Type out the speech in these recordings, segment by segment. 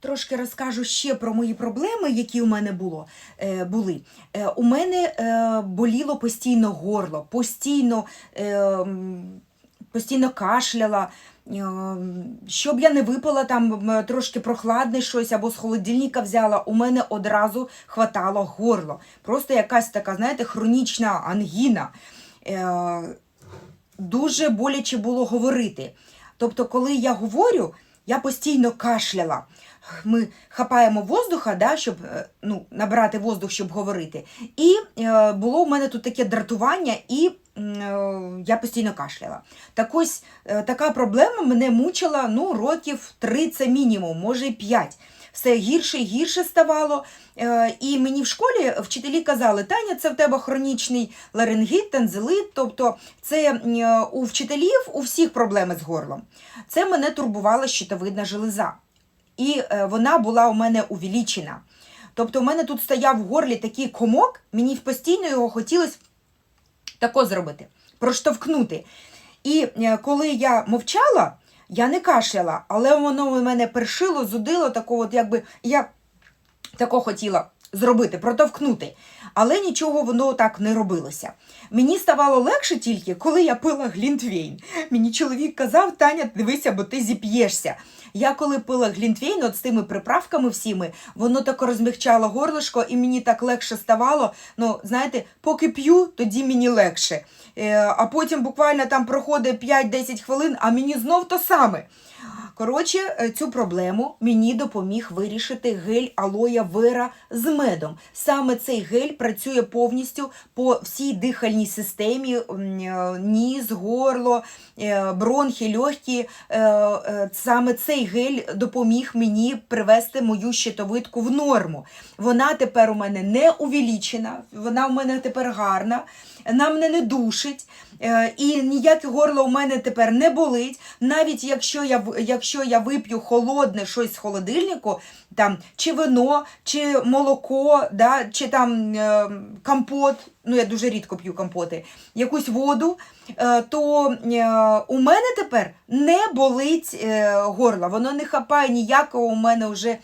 трошки розкажу ще про мої проблеми, які у мене було, е, були. Е, у мене е, боліло постійно горло, постійно, е, постійно кашляла. Е, Щоб я не випила там трошки прохладне щось або з холодильника взяла, у мене одразу хватало горло. Просто якась така, знаєте, хронічна ангіна. Е, Дуже боляче було говорити. Тобто, коли я говорю, я постійно кашляла. Ми хапаємо воздуха, да, щоб е, ну, набрати воздух, щоб говорити. І е, було у мене тут таке дратування, і я постійно кашляла. Так ось е, така проблема мене мучила ну, років 3 це мінімум, може і 5. Все гірше і гірше ставало. Е, І мені в школі вчителі казали, Таня, це в тебе хронічний ларингіт, танзелит, тобто це е, у вчителів у всіх проблеми з горлом. Це мене турбувала щитовидна железа. І е, вона була у мене увеличена. Тобто, у мене тут стояв в горлі такий комок, мені постійно його хотілося тако зробити, проштовхнути. І е, коли я мовчала, я не кашляла, але воно у мене першило, зудило, тако от якби я тако хотіла зробити, протовкнути. Але нічого воно так не робилося. Мені ставало легше тільки, коли я пила глінтвейн. Мені чоловік казав, Таня, дивися, бо ти зіп'єшся. Я коли пила глінтвейн, от з тими приправками всіми, воно так розмягчало горлишко, і мені так легше ставало. Ну, знаєте, поки п'ю, тоді мені легше. Е, а потім буквально там проходить 5-10 хвилин, а мені знов то саме. Коротше, е, цю проблему мені допоміг вирішити гель алоя вера з медом. Саме цей гель працює повністю по всій дихальній системі: е, ніс, горло, е, бронхи, легкі. Саме цей гель допоміг мені привести мою щитовидку в норму. Вона тепер у мене не увеличена, вона у мене тепер гарна, вона мене не душить. Е, І ніяке горло у мене тепер не болить. Навіть якщо я якщо я вип'ю холодне щось з холодильнику, там чи вино, чи молоко, да, чи там е, компот. Ну я дуже рідко п'ю компоти, якусь воду, е, то у мене тепер не болить горло. Воно не хапає ніякого у мене вже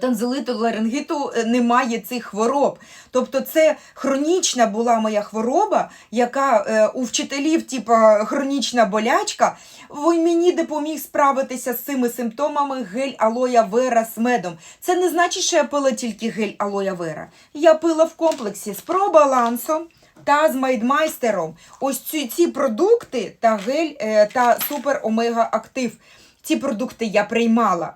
танзелиту, ларингіту е, немає цих хвороб. Тобто це хронічна була моя хвороба, яка е, у вчителів, типа хронічна болячка. Він мені допоміг справитися з цими симптомами гель алоя вера з медом. Це не значить, що я пила тільки гель алоя вера. Я пила в комплексі з пробалансом. Та з майдмайстером. Ось ці, ці продукти та гель е, та супер омега актив. Ці продукти я приймала